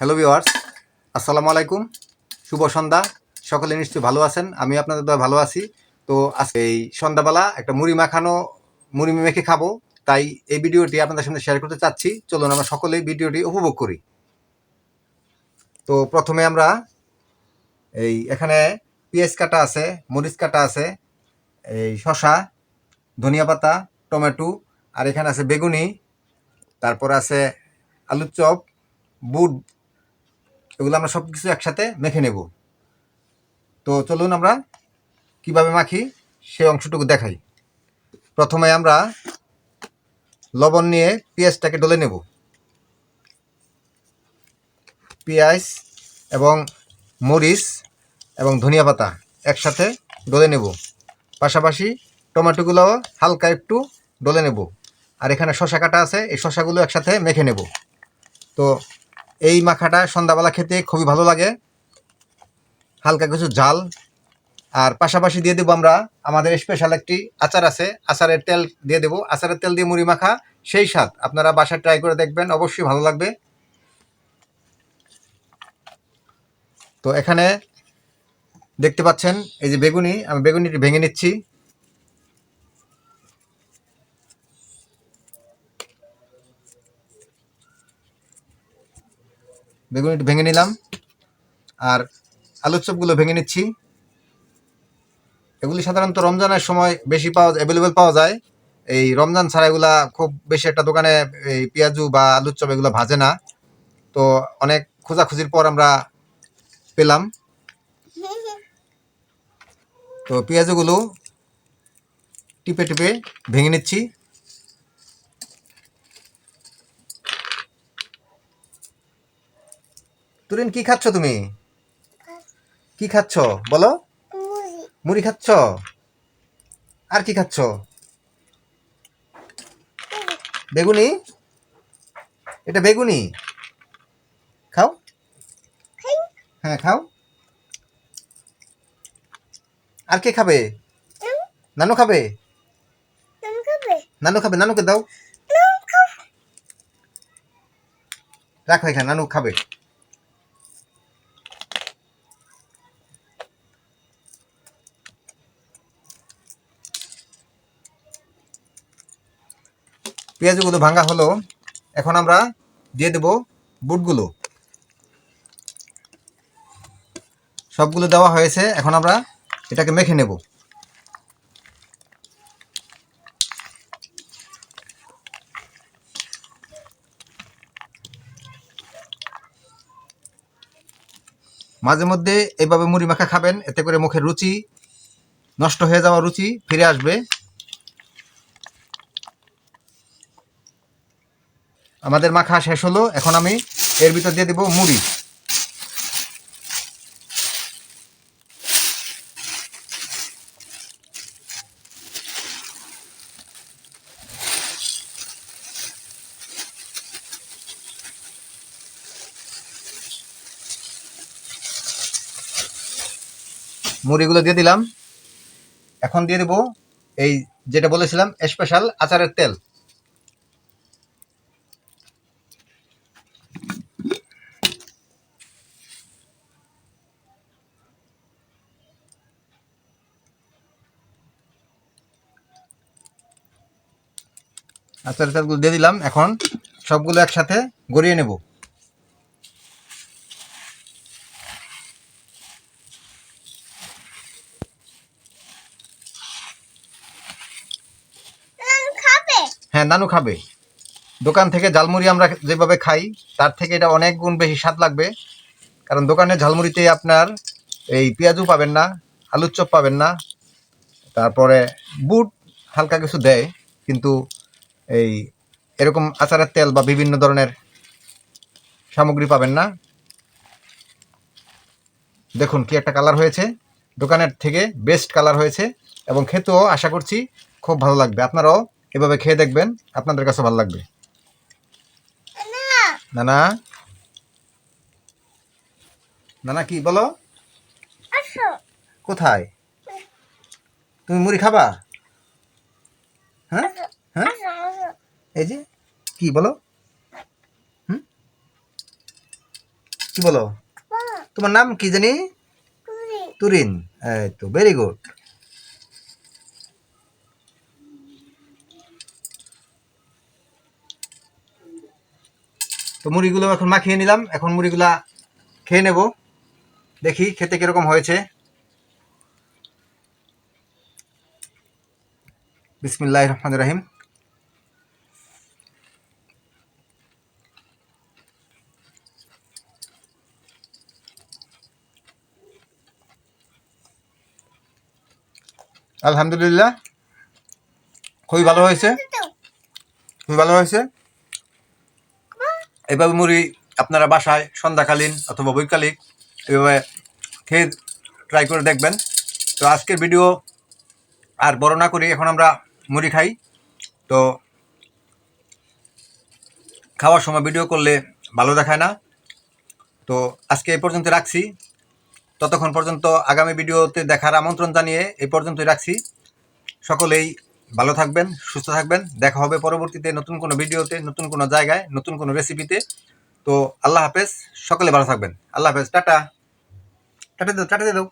Hello viewers আসসালামু আলাইকুম। শুভ সন্ধ্যা। সকলে নিশ্চয়ই ভালো আছেন আমি আপনাদের দ্বারা ভালো আছি। তো আজকে এই সন্ধ্যাবেলা একটা মুড়ি মাখানো, মুড়ি মেখে খাব, তাই এই ভিডিওটি আপনাদের সামনে শেয়ার করতে চাচ্ছি। চলুন আমরা সকলেই ভিডিওটি উপভোগ করি। তো প্রথমে আমরা এই এখানে পেঁয়াজ কাটা আছে, মরিচ কাটা আছে, এই শসা, ধনিয়া পাতা, টমেটো, আর এখানে আছে বেগুনি, তারপর আছে আলুর চপ, বুট এগুলো আমরা সব কিছু একসাথে মেখে নেব। তো চলুন আমরা কীভাবে মাখি সেই অংশটুকু দেখাই। প্রথমে আমরা লবণ নিয়ে পেঁয়াজটাকে ডলে নেব। পেঁয়াজ এবং মরিচ এবং ধনিয়া পাতা একসাথে ডলে নেব। পাশাপাশি টমেটোগুলো হালকা একটু ডলে নেব। আর এখানে শশা কাটা আছে, এই শশাগুলো একসাথে মেখে নেব। তো এই মাখাটা সন্ধ্যাবেলা খেতে খুবই ভালো লাগে। হালকা কিছু ঝাল। আর পাশাপাশি দিয়ে দেবো আমরা, আমাদের স্পেশাল একটি আচার আছে, আচারের তেল দিয়ে দেবো। আচারের তেল দিয়ে মুড়ি মাখা, সেই স্বাদ আপনারা বাসায় ট্রাই করে দেখবেন, অবশ্যই ভালো লাগবে। তো এখানে দেখতে পাচ্ছেন, এই যে বেগুনি, আমি বেগুনিটি ভেঙে নিচ্ছি। বেগুনিটি ভেঙে নিলাম। আর আলুর চপগুলো ভেঙে নিচ্ছি। এগুলি সাধারণত রমজানের সময় বেশি পাওয়া অ্যাভেলেবেল পাওয়া যায়। এই রমজান ছাড়া এগুলা খুব বেশি একটা দোকানে এই পেঁয়াজু বা আলুর চপ এগুলো ভাজে না। তো অনেক খোঁজাখুঁজির পর আমরা পেলাম। তো পেঁয়াজগুলো টিপে টিপে ভেঙে নিচ্ছি। তুরিন, কি খাচ্ছ তুমি? কি খাচ্ছ? বলো। মুড়ি খাচ্ছ? আর কি খাচ্ছ? বেগুনি? এটা বেগুনি। খাও। হ্যাঁ খাও। আর কে খাবে? নানু খাবে? নানু খাবে, নানুকে দাও। রাখো এখানে, নানু খাবে। পেঁয়াজগুলো ভাঙা হলো, এখন আমরা দিয়ে দেব বুটগুলো। সবগুলো দেওয়া হয়েছে, এখন আমরা এটাকে মেখে নেব। মাঝে মধ্যে এইভাবে মুড়ি মাখা খাবেন, এতে করে মুখের রুচি নষ্ট হয়ে যাওয়া রুচি ফিরে আসবে। আমাদের মাখা শেষ হলো। এখন আমি এর ভিতর দিয়ে দেবো মুড়ি। মুড়িগুলো দিয়ে দিলাম। এখন দিয়ে দেবো এই যেটা বলেছিলাম স্পেশাল আচারের তেল। আচার তেলগুলো দিয়ে দিলাম। এখন সবগুলো একসাথে গড়িয়ে নেব। হ্যাঁ নানু খাবে। দোকান থেকে ঝালমুড়ি আমরা যেভাবে খাই তার থেকে এটা অনেক গুণ বেশি স্বাদ লাগবে। কারণ দোকানে ঝালমুড়িতে আপনার এই পেঁয়াজু পাবেন না আলুর চপ পাবেন না তারপরে বুট হালকা কিছু দেয় কিন্তু এই এরকম আচারের তেল বা বিভিন্ন ধরনের সামগ্রী পাবেন না। দেখুন কি একটা কালার হয়েছে। দোকানের থেকে বেস্ট কালার হয়েছে এবং খেতেও আশা করছি খুব ভালো লাগবে। আপনারাও এভাবে খেয়ে দেখবেন আপনাদের কাছে ভালো লাগবে। নানা। নানা কি বলো? কোথায়? তুমি মুড়ি খাবা? হ্যাঁ? হ্যাঁ এই যে, কি বলো? কি বলো? তোমার নাম কি জানি? তুরিন। এই তো ভেরি গুড তো মুড়িগুলো এখন মাখিয়ে নিলাম। এখন মুড়িগুলা খেয়ে নেব। দেখি খেতে কীরকম হয়েছে। বিসমিল্লাহ রহমান রাহিম। আলহামদুলিল্লাহ। খুবই ভালো হয়েছে। খুবই ভালো হয়েছে। এভাবে মুড়ি আপনারা বাসায় সন্ধ্যাকালীন অথবা বৈকালিক এভাবে খেয়ে ট্রাই করে দেখবেন। তো আজকের ভিডিও আর বড় না করি এখন আমরা মুড়ি খাই। তো খাওয়ার সময় ভিডিও করলে ভালো দেখায় না। তো আজকে এই পর্যন্ত রাখছি। ততক্ষণ পর্যন্ত আগামী ভিডিওতে দেখার আমন্ত্রণ জানিয়ে এই পর্যন্তই রাখছি। সকলেই ভালো থাকবেন, সুস্থ থাকবেন। দেখা হবে পরবর্তীতে নতুন কোনো ভিডিওতে, নতুন কোনো জায়গায়, নতুন কোনো রেসিপিতে তো আল্লাহ হাফেজ, সকলে ভালো থাকবেন। আল্লাহ হাফেজ, টাটা। টাটা দাও টাটা দাও।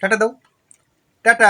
টাটা দাও। টাটা।